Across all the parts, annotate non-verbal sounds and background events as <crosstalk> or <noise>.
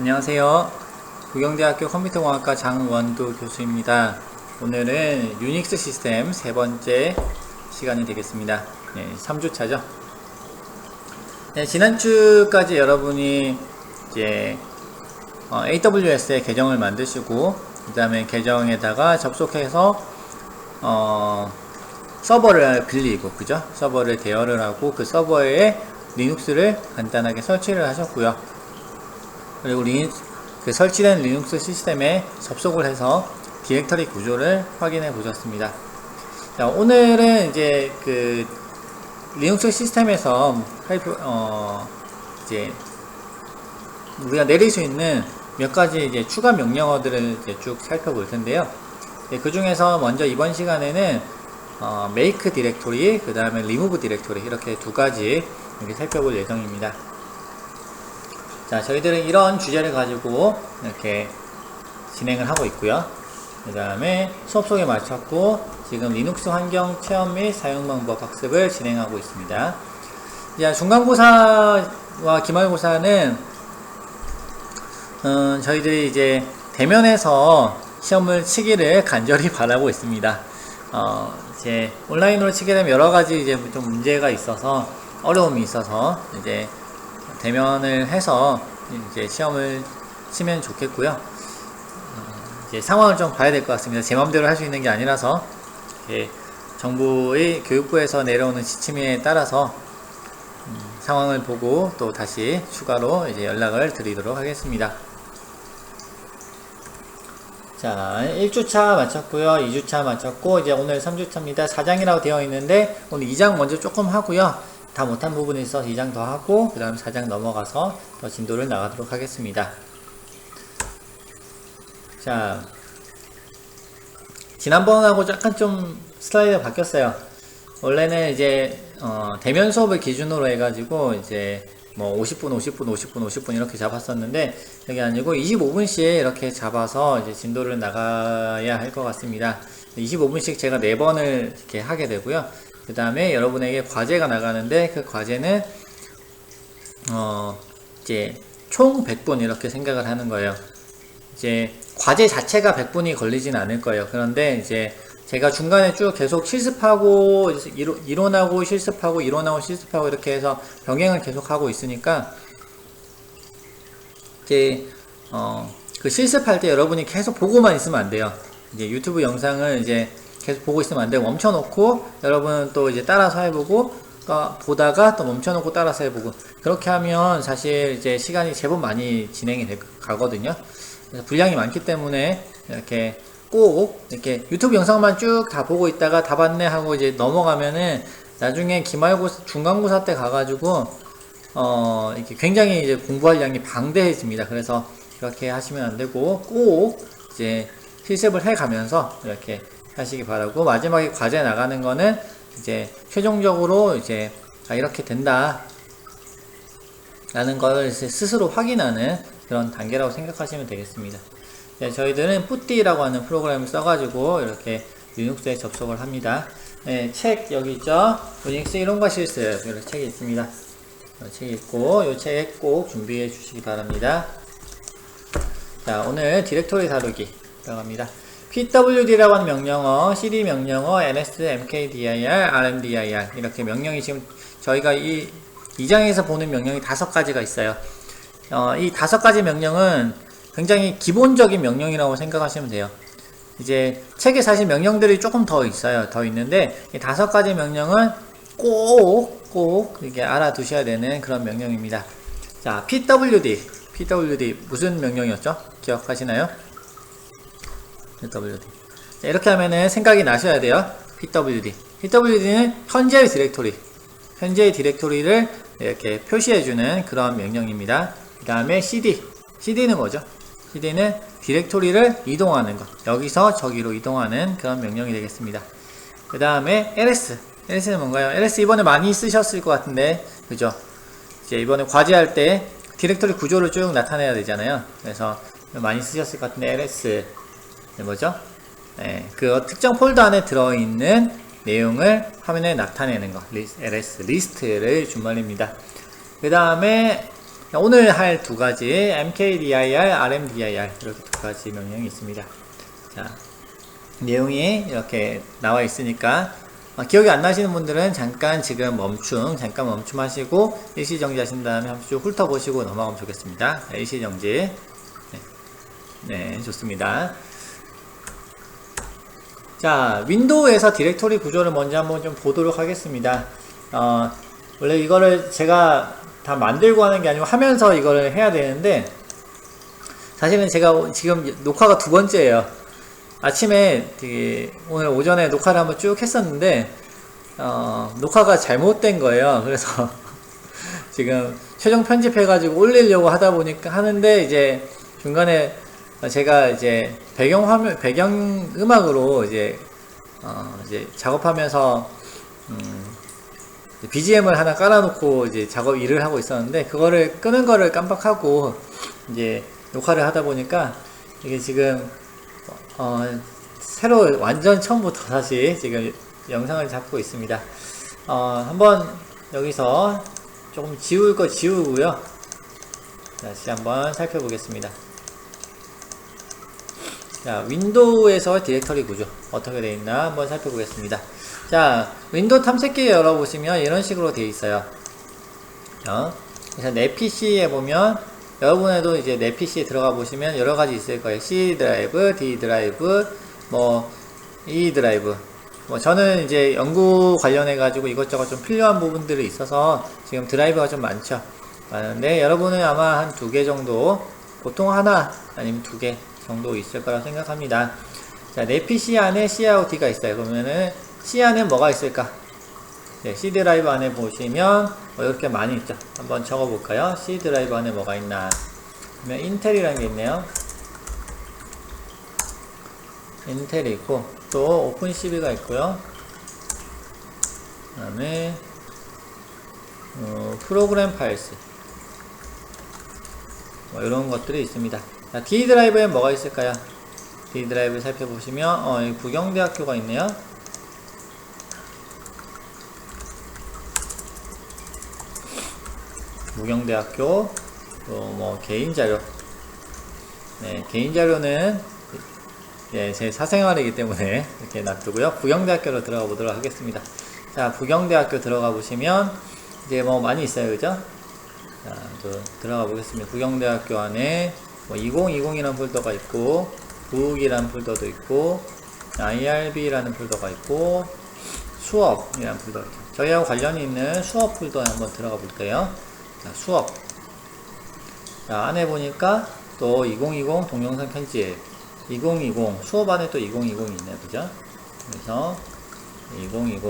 안녕하세요. 부경대학교 컴퓨터공학과 장원도 교수입니다. 오늘은 유닉스 시스템 세 번째 시간이 되겠습니다. 네, 3주차죠. 네, 지난주까지 여러분이 이제 어, AWS에 계정을 만드시고 그 다음에 계정에다가 접속해서 어, 서버를 빌리고 그죠? 서버를 대여를 하고 그 서버에 리눅스를 간단하게 설치를 하셨고요. 그리고 리, 그 설치된 리눅스 시스템에 접속을 해서 디렉터리 구조를 확인해 보셨습니다. 자, 오늘은 이제 그 리눅스 시스템에서 살펴, 어, 이제 우리가 내릴 수 있는 몇 가지 이제 추가 명령어들을 이제 쭉 살펴볼 텐데요. 그 중에서 먼저 이번 시간에는 어, make 디렉토리, 그 다음에 remove 디렉토리 이렇게 두 가지 이렇게 살펴볼 예정입니다. 자, 저희들은 이런 주제를 가지고 이렇게 진행을 하고 있고요. 그 다음에 수업 속에 마쳤고 지금 리눅스 환경 체험 및 사용 방법 학습을 진행하고 있습니다. 자, 중간고사와 기말고사는 음, 저희들이 이제 대면에서 시험을 치기를 간절히 <laughs> 바라고 있습니다. 어, 이제 온라인으로 치게 되면 여러 가지 이제 좀 문제가 있어서 어려움이 있어서 이제 대면을 해서 이제 시험을 치면 좋겠고요. 어, 이제 상황을 좀 봐야 될 것 같습니다. 제 마음대로 할 수 있는 게 아니라서 정부의 교육부에서 내려오는 지침에 따라서 음, 상황을 보고 또 다시 추가로 이제 연락을 드리도록 하겠습니다. 자, 1주차 마쳤고요. 2주차 마쳤고 이제 오늘 3주차입니다. 4장이라고 되어 있는데 오늘 2장 먼저 조금 하고요. 다 못한 부분이 있어서 2장 더 하고 그 다음 4장 넘어가서 더 진도를 나가도록 하겠습니다. 자, 지난번하고 약간 좀 슬라이드가 바뀌었어요. 원래는 이제 어, 대면 수업을 기준으로 해가지고 이제 뭐 50분, 50분, 50분, 50분 이렇게 잡았었는데 그게 아니고 25분씩 이렇게 잡아서 이제 진도를 나가야 할 것 같습니다. 25분씩 제가 4번을 이렇게 하게 되고요. 그 다음에 여러분에게 과제가 나가는데 그 과제는 어 이제 총 100분 이렇게 생각을 하는 거예요. 이제 과제 자체가 100분이 걸리진 않을 거예요. 그런데 이제 제가 중간에 쭉 계속 실습하고 이론 하고 실습하고 이론하고 실습하고 이렇게 해서 병행을 계속 하고 있으니까 이제 어 그 실습할 때 여러분이 계속 보고만 있으면 안 돼요. 이제 유튜브 영상을 이제 계속 보고 있으면 안 되고 멈춰놓고 여러분은 또 이제 따라서 해보고 어, 보다가 또 멈춰놓고 따라서 해보고 그렇게 하면 사실 이제 시간이 제법 많이 진행이 되, 가거든요. 그래서 분량이 많기 때문에 이렇게 꼭 이렇게 유튜브 영상만 쭉 다 보고 있다가 다 봤네 하고 이제 넘어가면은 나중에 기말고사 중간고사 때 가가지고 어 이렇게 굉장히 이제 공부할 양이 방대해집니다. 그래서 그렇게 하시면 안 되고 꼭 이제 실습을 해 가면서 이렇게 하시기 바라고 마지막에 과제 나가는 거는 이제 최종적으로 이제 아 이렇게 된다 라는 걸 스스로 확인하는 그런 단계라고 생각하시면 되겠습니다. 네, 저희들은 푸띠라고 하는 프로그램을 써가지고 이렇게 리눅스에 접속을 합니다. 네, 책 여기 있죠? 유닉스 이론과 실습 이런 책이 있습니다. 이 책이 있고 이 책 꼭 준비해 주시기 바랍니다. 자 오늘 디렉토리 다루기 들어갑니다. Pwd라고 하는 명령어, cd 명령어, ns, mkdir, rmdir 이렇게 명령이 지금 저희가 이 2장에서 보는 명령이 다섯 가지가 있어요. 어, 이 다섯 가지 명령은 굉장히 기본적인 명령이라고 생각하시면 돼요. 이제 책에 사실 명령들이 조금 더 있어요. 더 있는데 이 다섯 가지 명령은 꼭 꼭 이게 알아두셔야 되는 그런 명령입니다. 자, pwd, pwd 무슨 명령이었죠? 기억하시나요? Pwd. 자, 이렇게 하면은 생각이 나셔야 돼요. pwd. pwd는 현재의 디렉토리, 현재의 디렉토리를 이렇게 표시해주는 그런 명령입니다. 그 다음에 cd. cd는 뭐죠? cd는 디렉토리를 이동하는 것. 여기서 저기로 이동하는 그런 명령이 되겠습니다. 그 다음에 ls. ls는 뭔가요? ls 이번에 많이 쓰셨을 것 같은데, 그죠? 이제 이번에 과제할 때 디렉토리 구조를 쭉 나타내야 되잖아요. 그래서 많이 쓰셨을 것 같은데, ls. 뭐죠? 네, 그 특정 폴더 안에 들어있는 내용을 화면에 나타내는 거. ls, 리스트를 준말입니다. 그 다음에 자, 오늘 할 두 가지 mkdir, rmdir 이렇게 두 가지 명령이 있습니다. 자, 내용이 이렇게 나와 있으니까 어, 기억이 안 나시는 분들은 잠깐 지금 멈춤, 잠깐 멈춤하시고 일시정지 하신 다음에 한번 쭉 훑어보시고 넘어가면 좋겠습니다. 자, 일시정지. 네. 네, 좋습니다. 자, 윈도우에서 디렉토리 구조를 먼저 한번 좀 보도록 하겠습니다. 어, 원래 이거를 제가 다 만들고 하는 게 아니고 하면서 이거를 해야 되는데, 사실은 제가 지금 녹화가 두 번째예요. 아침에 오늘 오전에 녹화를 한번 쭉 했었는데, 어, 녹화가 잘못된 거예요. <laughs> 그래서 지금 최종 편집해가지고 올리려고 하다 보니까 하는데, 이제 중간에 제가 이제 배경 화면, 배경 음악으로 이제, 어, 이제 작업하면서, 음, BGM을 하나 깔아놓고 이제 작업 일을 하고 있었는데, 그거를 끄는 거를 깜빡하고, 이제 녹화를 하다 보니까, 이게 지금, 어, 새로 완전 처음부터 다시 지금 영상을 잡고 있습니다. 어, 한번 여기서 조금 지울 거 지우고요. 다시 한번 살펴보겠습니다. 자, 윈도우에서 디렉터리 구조 어떻게 되어 있나 한번 살펴보겠습니다. 자, 윈도우 탐색기 열어보시면 이런 식으로 되어 있어요. 어? 그래서 내 PC에 보면 여러분에도 이제 내 PC에 들어가 보시면 여러 가지 있을 거예요. C 드라이브, D 드라이브, 뭐 E 드라이브. 뭐 저는 이제 연구 관련해 가지고 이것저것 좀 필요한 부분들이 있어서 지금 드라이브가 좀 많죠. 많은데 여러분은 아마 한 두 개 정도, 보통 하나 아니면 두 개 정도 있을 거라 생각합니다. 자, 내 PC 안에 CIOT가 있어요. 그러면은 C 안에 뭐가 있을까? 네, C 드라이브 안에 보시면 뭐 이렇게 많이 있죠. 한번 적어볼까요? C 드라이브 안에 뭐가 있나? 그러면 인텔이라는 게 있네요. 인텔이 있고 또 오픈 CV가 있고요. 그다음에 어, 프로그램 파일스 뭐 이런 것들이 있습니다. 자, D 드라이브에 뭐가 있을까요? D 드라이브 살펴보시면 어, 여기 부경대학교가 있네요. 무경대학교 또뭐 개인 자료. 네 개인 자료는 예, 제 사생활이기 때문에 이렇게 놔두고요. 부경대학교로 들어가 보도록 하겠습니다. 자 부경대학교 들어가 보시면 이제 뭐 많이 있어요 그죠? 자 또 들어가 보겠습니다. 부경대학교 안에 뭐 2020이라는 폴더가 있고 부욱이라는 폴더도 있고 IRB라는 폴더가 있고 수업이라는 폴더가 있죠 저희하고 관련이 있는 수업 폴더에 한번 들어가 볼게요 자, 수업. 자, 안에 보니까 또 2020 동영상 편집. 2020 수업 안에 또 2020이 있네, 그죠? 그래서 2020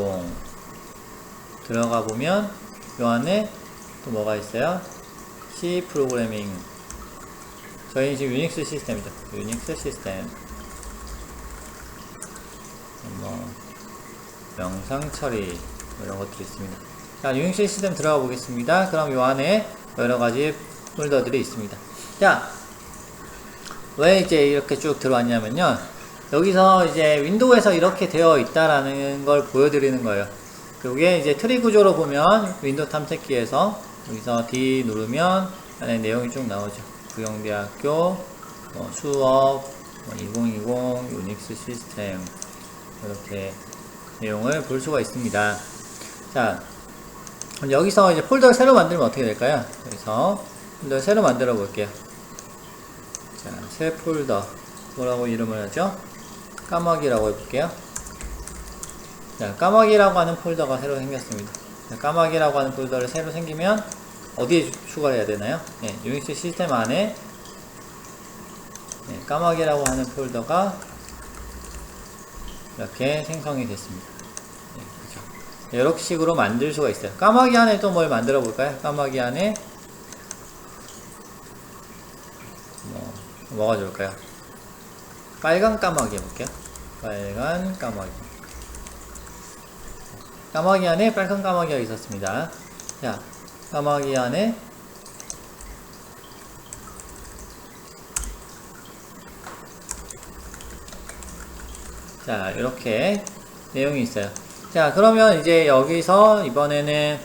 들어가 보면 요 안에 또 뭐가 있어요? C 프로그래밍. 저희 지금 유닉스 시스템이죠. 유닉스 시스템. 뭐 영상 처리 이런 것들이 있습니다. 자, 유닉스 시스템 들어가 보겠습니다. 그럼 요 안에 여러 가지 폴더들이 있습니다. 자, 왜 이제 이렇게 쭉 들어왔냐면요. 여기서 이제 윈도우에서 이렇게 되어 있다라는 걸 보여드리는 거예요. 그게 이제 트리 구조로 보면 윈도우 탐색기에서 여기서 D 누르면 안에 내용이 쭉 나오죠. 부영대학교, 뭐 수업, 뭐 2020, 유닉스 시스템 이렇게 내용을 볼 수가 있습니다. 자, 여기서 이제 폴더를 새로 만들면 어떻게 될까요? 여기서 폴더를 새로 만들어 볼게요. 자, 새 폴더. 뭐라고 이름을 하죠? 까마귀라고 해볼게요. 자, 까마귀라고 하는 폴더가 새로 생겼습니다. 자, 까마귀라고 하는 폴더를 새로 생기면 어디에 추가를 해야 되나요? 네, 유닉스 시스템 안에 네, 까마귀라고 하는 폴더가 이렇게 생성이 됐습니다. 네, 그렇죠. 이렇게 식으로 만들 수가 있어요. 까마귀 안에 또 뭘 만들어 볼까요? 까마귀 안에 뭐, 뭐가 좋을까요? 빨간 까마귀 해볼게요. 빨간 까마귀. 까마귀 안에 빨간 까마귀가 있었습니다. 자, 까마귀 안에 자, 이렇게 내용이 있어요. 자, 그러면 이제 여기서 이번에는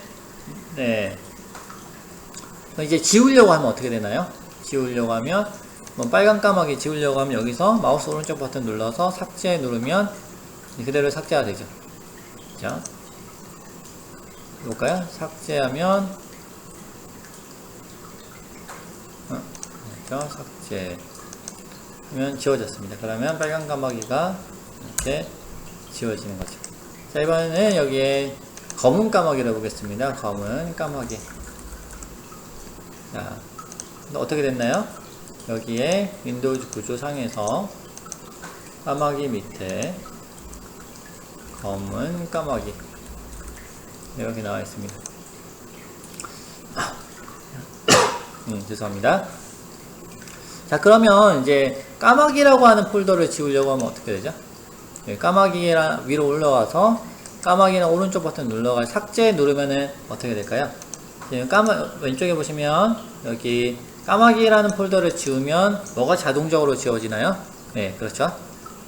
네. 이제 지우려고 하면 어떻게 되나요? 지우려고 하면 뭐 빨간 까마귀 지우려고 하면 여기서 마우스 오른쪽 버튼 눌러서 삭제 누르면 그대로 삭제가 되죠. 자, 볼까요? 삭제하면 어, 그렇죠? 삭제 하면 지워졌습니다. 그러면 빨간 까마귀가 이렇게 지워지는 거죠. 자, 이번에는 여기에 검은 까마귀를 보겠습니다. 검은 까마귀. 자, 어떻게 됐나요? 여기에 윈도우즈 구조상에서 까마귀 밑에 검은 까마귀 이렇게 나와 있습니다. 음, 죄송합니다. 자, 그러면 이제 까마귀라고 하는 폴더를 지우려고 하면 어떻게 되죠? 네, 까마귀랑 위로 올라와서 까마귀는 오른쪽 버튼 눌러가 삭제 누르면은 어떻게 될까요? 지금 까마 왼쪽에 보시면 여기 까마귀라는 폴더를 지우면 뭐가 자동적으로 지워지나요? 네, 그렇죠.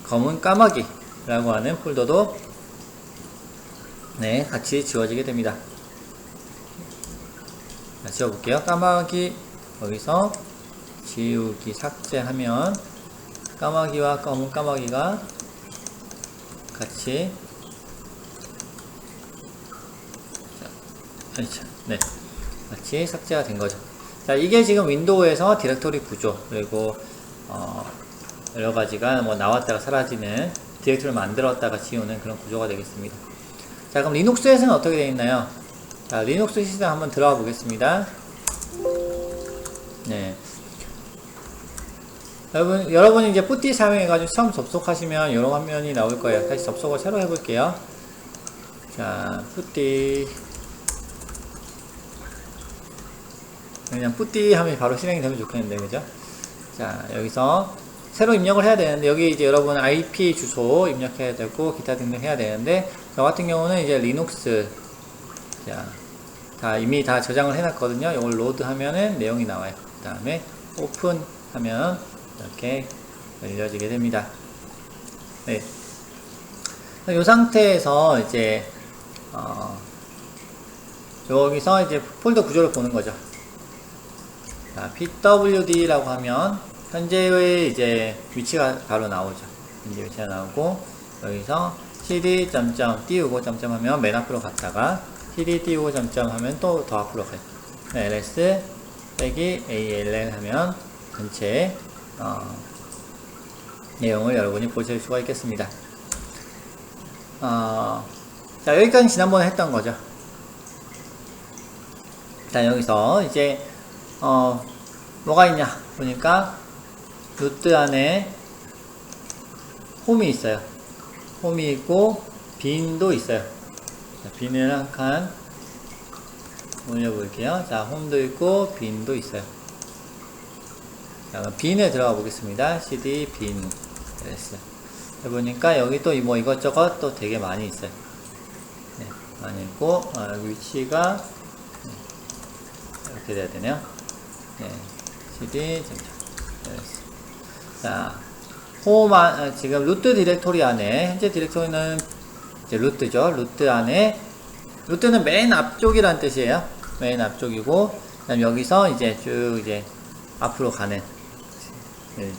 검은 까마귀라고 하는 폴더도 네, 같이 지워지게 됩니다. 자, 지워볼게요. 까마귀 여기서 지우기 삭제하면 까마귀와 검은 까마귀가 같이 네, 같이 삭제가 된 거죠. 자, 이게 지금 윈도우에서 디렉토리 구조 그리고 어, 여러 가지가 뭐 나왔다가 사라지는 디렉토리를 만들었다가 지우는 그런 구조가 되겠습니다. 자, 그럼 리눅스에서는 어떻게 되어 있나요? 자, 리눅스 시스템 한번 들어가 보겠습니다. 네. 여러분, 여러분이 이제 뿌띠 사용해가지고 처음 접속하시면 이런 화면이 나올 거예요. 다시 접속을 새로 해볼게요. 자, 뿌띠. 그냥 뿌띠 하면 바로 실행이 되면 좋겠는데, 그죠? 자, 여기서 새로 입력을 해야 되는데, 여기 이제 여러분 IP 주소 입력해야 되고, 기타 등등 해야 되는데, 저 같은 경우는 이제 리눅스. 자, 다 이미 다 저장을 해놨거든요. 이걸 로드 하면은 내용이 나와요. 그 다음에 오픈 하면 이렇게 열려지게 됩니다. 네. 이 상태에서 이제, 어, 여기서 이제 폴더 구조를 보는 거죠. 자, pwd라고 하면 현재의 이제 위치가 바로 나오죠. 현재 위치가 나오고 여기서 cd 점점 띄우고 점점 하면 맨 앞으로 갔다가 cd 띄우고 점점 하면 또 더 앞으로 가요. 네, ls 빼기 all 하면 전체 어, 내용을 여러분이 보실 수가 있겠습니다. 어, 자 여기까지 지난번에 했던 거죠. 자 여기서 이제 어, 뭐가 있냐 보니까 루트 안에 홈이 있어요. 홈이 있고 빈도 있어요. 자, 빈을 한 칸 올려볼게요. 자, 홈도 있고 빈도 있어요. 빈에 들어가 보겠습니다. cd 빈 됐어요. 해보니까 여기 또 뭐 이것저것 또 되게 많이 있어요. 네, 많이 있고 아, 위치가 네, 이렇게 돼야 되네요. 네, cd. 자, 홈 안, 아, 지금 루트 디렉토리 안에 현재 디렉토리는 이제 루트죠. 루트 안에 루트는 맨 앞쪽이란 뜻이에요. 맨 앞쪽이고 여기서 이제 쭉 이제 앞으로 가는 예,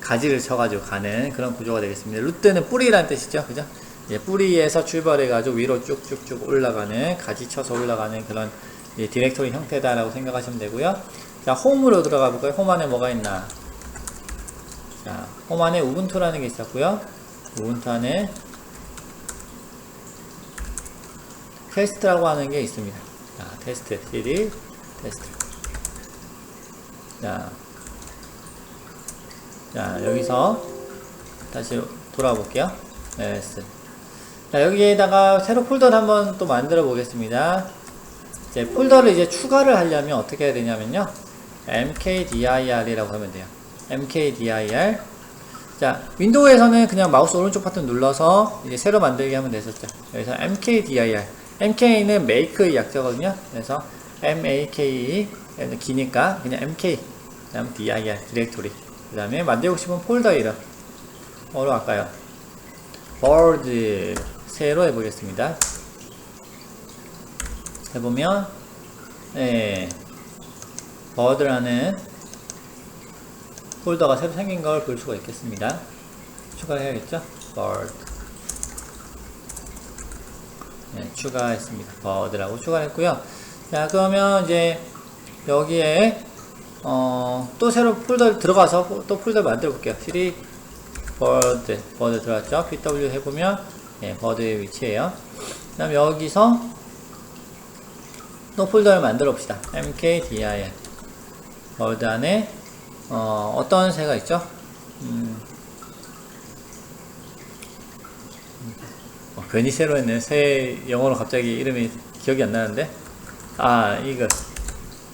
가지를 쳐가지고 가는 그런 구조가 되겠습니다. 루트는 뿌리란 뜻이죠, 그죠? 이제 뿌리에서 출발해가지고 위로 쭉쭉쭉 올라가는 가지 쳐서 올라가는 그런 이제 디렉토리 형태다라고 생각하시면 되고요. 자, 홈으로 들어가 볼까요? 홈 안에 뭐가 있나? 자, 홈 안에 우분투라는 게 있었고요. 우분투 안에 테스트라고 하는 게 있습니다. 자, 테스트, cd, 테스트. 자, 자, 여기서 다시 돌아 볼게요. yes. 자, 여기에다가 새로 폴더를 한번 또 만들어 보겠습니다. 이제 폴더를 이제 추가를 하려면 어떻게 해야 되냐면요. mkdir이라고 하면 돼요. mkdir. 자, 윈도우에서는 그냥 마우스 오른쪽 버튼 눌러서 이제 새로 만들게 하면 됐었죠. 여기서 mkdir. mk는 make의 약자거든요. 그래서 make 기니까 그냥 mk 그 다음 dir 디렉토리. 그 다음에 만들고 싶은 폴더 이름 뭐로 할까요? board 새로 해보겠습니다. 해보면 네. 버드라는 폴더가 새로 생긴 걸 볼 수가 있겠습니다. 추가해야겠죠? bird. 네, 추가했습니다. 버드라고 추가했고요. 자, 그러면 이제 여기에 어, 또 새로 폴더 들어가서 또 폴더 만들어 볼게요. cd bird, bird 들어갔죠? pw 해보면 예, 버드의 위치에요. 그 다음 여기서 또 폴더를 만들어 봅시다. mkdir 버드 안에 어, 어떤 새가 있죠? 음, 어, 괜히 새로 했네. 새 영어로 갑자기 이름이 기억이 안 나는데. 아, 이글.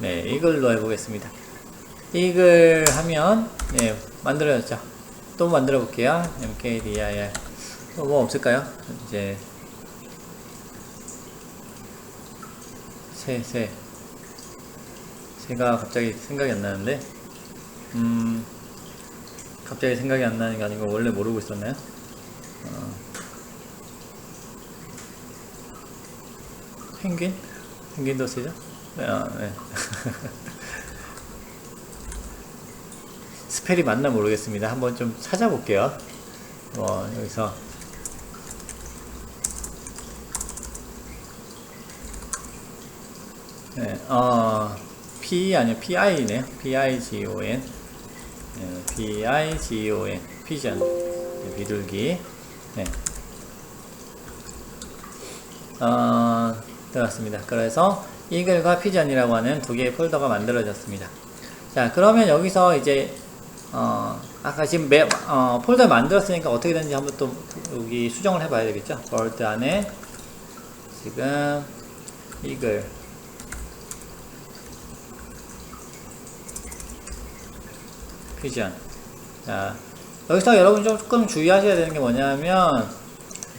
네, 이글로 해보겠습니다. 이글 하면, 네, 만들어졌죠. 또 만들어 볼게요. mkdir. 또 뭐 없을까요? 이제, 새, 새. 새가 갑자기 생각이 안 나는데. 음, 갑자기 생각이 안 나는 게 아니고 원래 모르고 있었나요? 어, 펭귄? 펭귄도 쓰죠? 네, 아, 네. <laughs> 스펠이 맞나 모르겠습니다. 한번 좀 찾아볼게요. 어, 여기서 네, 어, P 아니요 PI네요. PIGON 네, PIGON 피전 네, 비둘기 네. 어, 들어갔습니다. 그래서 이글과 피전이라고 하는 두 개의 폴더가 만들어졌습니다. 자, 그러면 여기서 이제 어, 아까 지금 매, 어, 폴더 만들었으니까 어떻게 되는지 한번 또 여기 수정을 해봐야 되겠죠? 월드 안에 지금 이글 퓨전. 자, 여기서 여러분 조금 주의하셔야 되는 게 뭐냐면,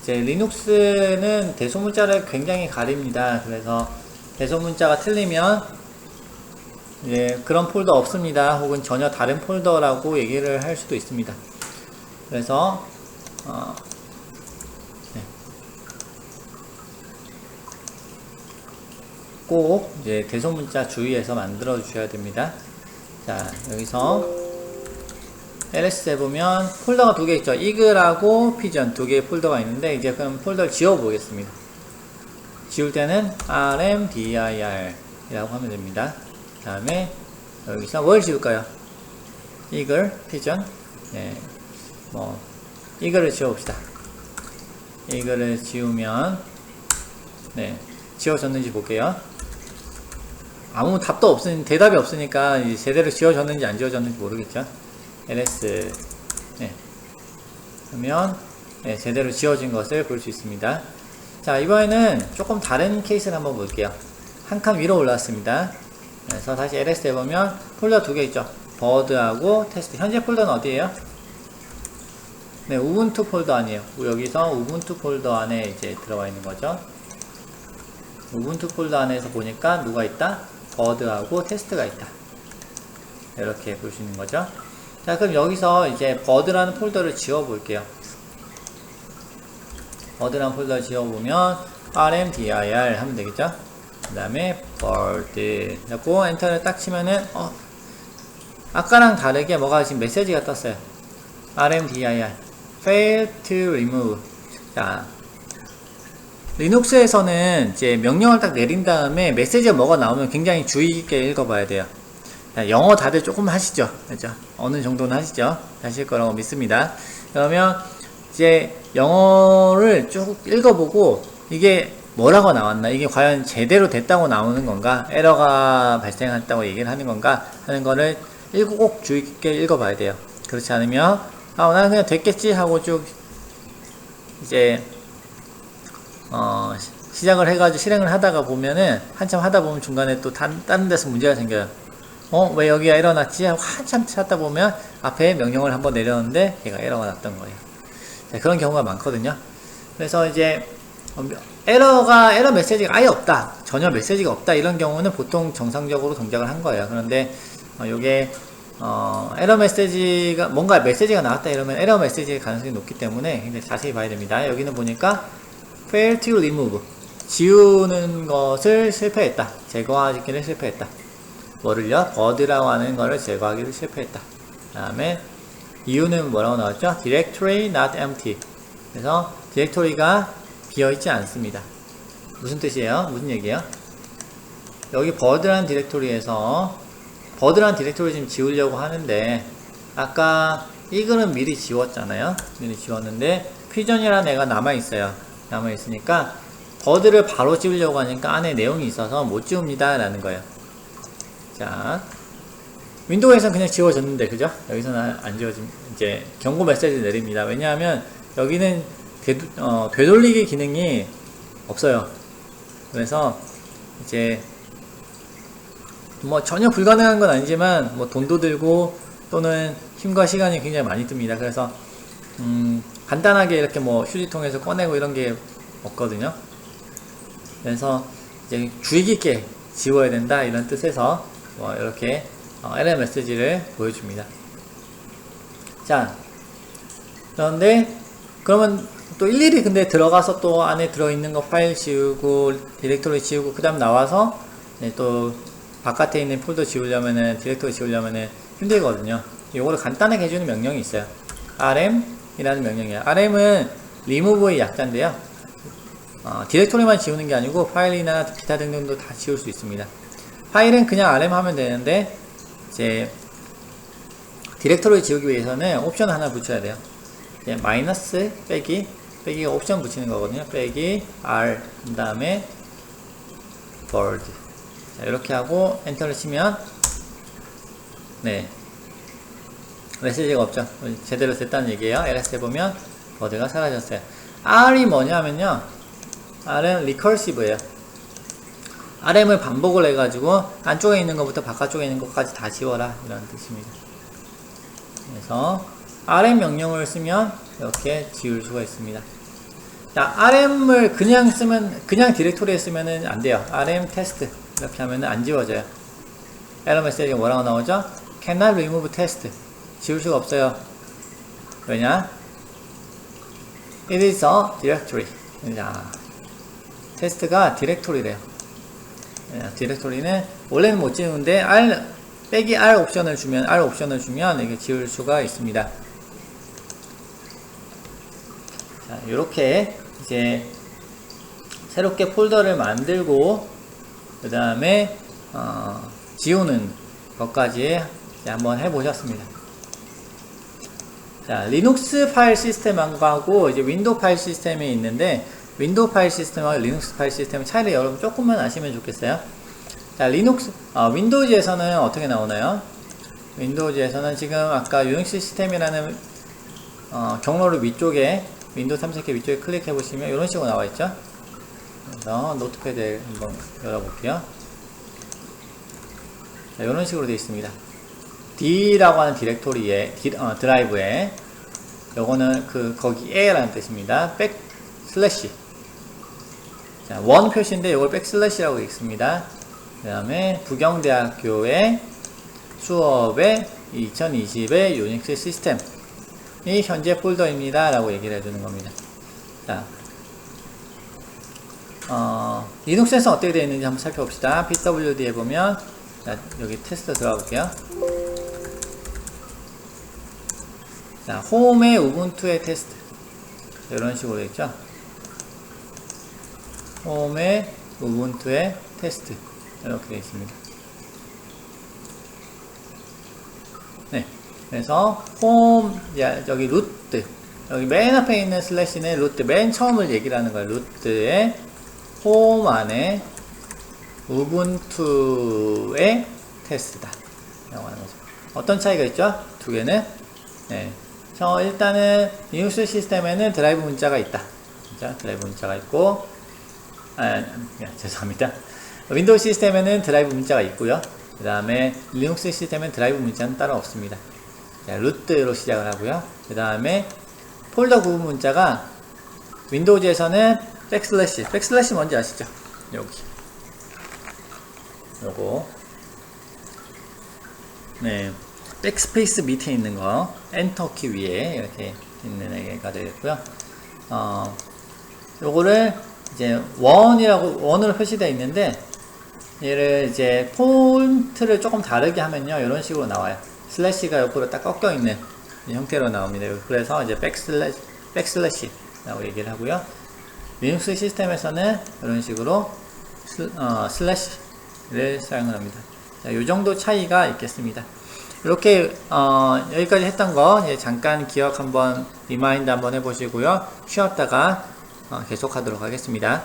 이제 리눅스는 대소문자를 굉장히 가립니다. 그래서 대소문자가 틀리면, 이제 그런 폴더 없습니다. 혹은 전혀 다른 폴더라고 얘기를 할 수도 있습니다. 그래서, 어, 네. 꼭 이제 대소문자 주의해서 만들어 주셔야 됩니다. 자, 여기서 LS에 보면 폴더가 두 개 있죠. 이글하고 피전 두 개의 폴더가 있는데 이제 그럼 폴더를 지워 보겠습니다. 지울 때는 rmdir 이라고 하면 됩니다. 그 다음에 여기서 뭘 지울까요? 이글, 피전 네, 뭐 이글을 지워봅시다. 이글을 지우면 네, 지워졌는지 볼게요. 아무 답도 없으니 대답이 없으니까 제대로 지워졌는지 안 지워졌는지 모르겠죠. ls 네. 그러면 네, 제대로 지워진 것을 볼 수 있습니다. 자 이번에는 조금 다른 케이스를 한번 볼게요. 한 칸 위로 올라왔습니다. 그래서 다시 ls에 보면 폴더 두 개 있죠. 버드하고 테스트. 현재 폴더는 어디에요? 네, 우분투 폴더 아니에요. 여기서 우분투 폴더 안에 이제 들어가 있는 거죠. 우분투 폴더 안에서 보니까 누가 있다? 버드하고 테스트가 있다. 이렇게 볼 수 있는 거죠. 자, 그럼 여기서 이제 버드라는 폴더를 지워 볼게요. 버드라는 폴더를 지워 보면 rmdir 하면 되겠죠? 그 다음에 bird 그리고 엔터를 딱 치면은 어, 아까랑 다르게 뭐가 지금 메시지가 떴어요. rmdir fail to remove 자, 리눅스에서는 이제 명령을 딱 내린 다음에 메시지가 뭐가 나오면 굉장히 주의 깊게 읽어봐야 돼요. 자, 영어 다들 조금 하시죠? 그죠? 어느 정도는 하시죠? 하실 거라고 믿습니다. 그러면 이제 영어를 쭉 읽어보고 이게 뭐라고 나왔나? 이게 과연 제대로 됐다고 나오는 건가? 에러가 발생했다고 얘기를 하는 건가? 하는 거를 꼭 주의 깊게 읽어봐야 돼요. 그렇지 않으면 아, 나는 그냥 됐겠지 하고 쭉 이제 어, 시작을 해가지고 실행을 하다가 보면은 한참 하다 보면 중간에 또 단, 다른 데서 문제가 생겨요. 어, 왜 여기가 에러 났지? 하고 한참 찾다 보면 앞에 명령을 한번 내렸는데 얘가 에러가 났던 거예요. 자, 그런 경우가 많거든요. 그래서 이제 어, 에러가 에러 메시지가 아예 없다. 전혀 메시지가 없다. 이런 경우는 보통 정상적으로 동작을 한 거예요. 그런데 어, 요게 어, 에러 메시지가 뭔가 메시지가 나왔다 이러면 에러 메시지의 가능성이 높기 때문에 굉장히 자세히 봐야 됩니다. 여기는 보니까 fail to remove 지우는 것을 실패했다. 제거하기를 실패했다. 뭐를요? 버드라고 하는 거를 제거하기를 실패했다. 그 다음에 이유는 뭐라고 나왔죠? directory not empty. 그래서 디렉토리가 비어있지 않습니다. 무슨 뜻이에요? 무슨 얘기예요? 여기 버드란 디렉토리에서 버드란 디렉토리 지금 지우려고 하는데 아까 이글은 미리 지웠잖아요. 미리 지웠는데 퓨전이라는 애가 남아있어요. 남아있으니까 버드를 바로 지우려고 하니까 안에 내용이 있어서 못 지웁니다. 라는 거예요. 자, 윈도우에서는 그냥 지워졌는데, 그죠? 여기서는 안 지워진, 이제 경고 메시지 내립니다. 왜냐하면 여기는 되, 어, 되돌리기 기능이 없어요. 그래서 이제 뭐 전혀 불가능한 건 아니지만 뭐 돈도 들고 또는 힘과 시간이 굉장히 많이 듭니다. 그래서 음, 간단하게 이렇게 뭐 휴지통에서 꺼내고 이런 게 없거든요. 그래서 이제 주의 깊게 지워야 된다 이런 뜻에서 뭐 이렇게 어, LM 메시지를 보여줍니다. 자, 그런데 그러면 또 일일이 근데 들어가서 또 안에 들어있는 거 파일 지우고 디렉토리 지우고 그 다음 나와서 네, 또 바깥에 있는 폴더 지우려면은 디렉토리 지우려면은 힘들거든요. 이거를 간단하게 해주는 명령이 있어요. rm이라는 명령이에요. rm은 remove의 약자인데요. 어, 디렉토리만 지우는 게 아니고 파일이나 기타 등등도 다 지울 수 있습니다. 파일은 그냥 rm 하면 되는데 이제 디렉토리 지우기 위해서는 옵션 하나 붙여야 돼요. 마이너스 빼기 빼기가 옵션 붙이는 거거든요. 빼기 r 그 다음에 bird 자, 이렇게 하고 엔터를 치면 네 메시지가 없죠. 제대로 됐다는 얘기예요. LS에 보면 버드가 사라졌어요. R이 뭐냐면요. R은 recursive예요. RM을 반복을 해가지고 안쪽에 있는 것부터 바깥쪽에 있는 것까지 다 지워라 이런 뜻입니다. 그래서 RM 명령을 쓰면 이렇게 지울 수가 있습니다. 자, RM을 그냥 쓰면 그냥 디렉토리에 쓰면은 안 돼요. RM 테스트 이렇게 하면은 안 지워져요. 에러 메시지가 뭐라고 나오죠? cannot remove test 지울 수가 없어요. 왜냐? It is a directory. 자, 테스트가 디렉토리래요. 디렉토리는 원래는 못 지우는데 R 빼기 R 옵션을 주면 R 옵션을 주면 이게 지울 수가 있습니다. 자, 이렇게 이제 새롭게 폴더를 만들고 그 다음에 어, 지우는 것까지 한번 해보셨습니다. 자, 리눅스 파일 시스템하고 이제 윈도우 파일 시스템이 있는데 윈도우 파일 시스템하고 리눅스 파일 시스템 차이를 여러분 조금만 아시면 좋겠어요. 자, 리눅스 어, 윈도우즈에서는 어떻게 나오나요? 윈도우즈에서는 지금 아까 유닉스 시스템이라는 어, 경로를 위쪽에 윈도우 탐색기 위쪽에 클릭해 보시면 이런 식으로 나와 있죠. 그래서 노트패드 한번 열어볼게요. 자, 이런 식으로 되어 있습니다. D라고 하는 디렉토리에 디, 어, 드라이브에 요거는 그 거기에 라는 뜻입니다. 백 슬래시 자, 원 표시인데 이걸 백 슬래시라고 읽습니다. 그 다음에 부경대학교의 수업의 2020의 유닉스 시스템 이 현재 폴더입니다. 라고 얘기를 해주는 겁니다. 자, 어, 리눅스에서 어떻게 되어 있는지 한번 살펴봅시다. Pwd에 보면 자, 여기 테스트 들어가 볼게요. 자, 홈의 우분투의 테스트. 이런 식으로 되어 있죠? 홈의 우분투의 테스트. 이렇게 되어 있습니다 네. 그래서 홈 여기 루트 여기 맨 앞에 있는 슬래시는 루트 맨 처음을 얘기를 하는 거예요. 루트의 홈 안에 우분투의 테스트다. 라고 하는 거죠. 어떤 차이가 있죠? 두 개는 네. 저 일단은 리눅스 시스템에는 드라이브 문자가 있다. 자, 드라이브 문자가 있고 아, 야, 죄송합니다. 윈도우 시스템에는 드라이브 문자가 있고요. 그 다음에 리눅스 시스템엔 드라이브 문자는 따로 없습니다. 자, 루트로 시작을 하고요. 그 다음에 폴더 구분 문자가 윈도우즈에서는 백슬래시, 백슬래시 뭔지 아시죠? 여기. 요거. 네. 백스페이스 밑에 있는 거, 엔터 키 위에 이렇게 있는 애가 되겠고요. 어, 요거를 이제 원이라고, 원으로 표시되어 있는데, 얘를 이제 폰트를 조금 다르게 하면요 이런 식으로 나와요 슬래시가 옆으로 딱 꺾여 있는 형태로 나옵니다. 그래서 이제 백슬래시 백슬래시라고 얘기를 하고요. 리눅스 시스템에서는 이런 식으로 슬, 어, 슬래시를 사용을 합니다. 자, 이 정도 차이가 있겠습니다. 이렇게 어, 여기까지 했던 거 잠깐 기억 한번 리마인드 한번 해보시고요. 쉬었다가 어, 계속하도록 하겠습니다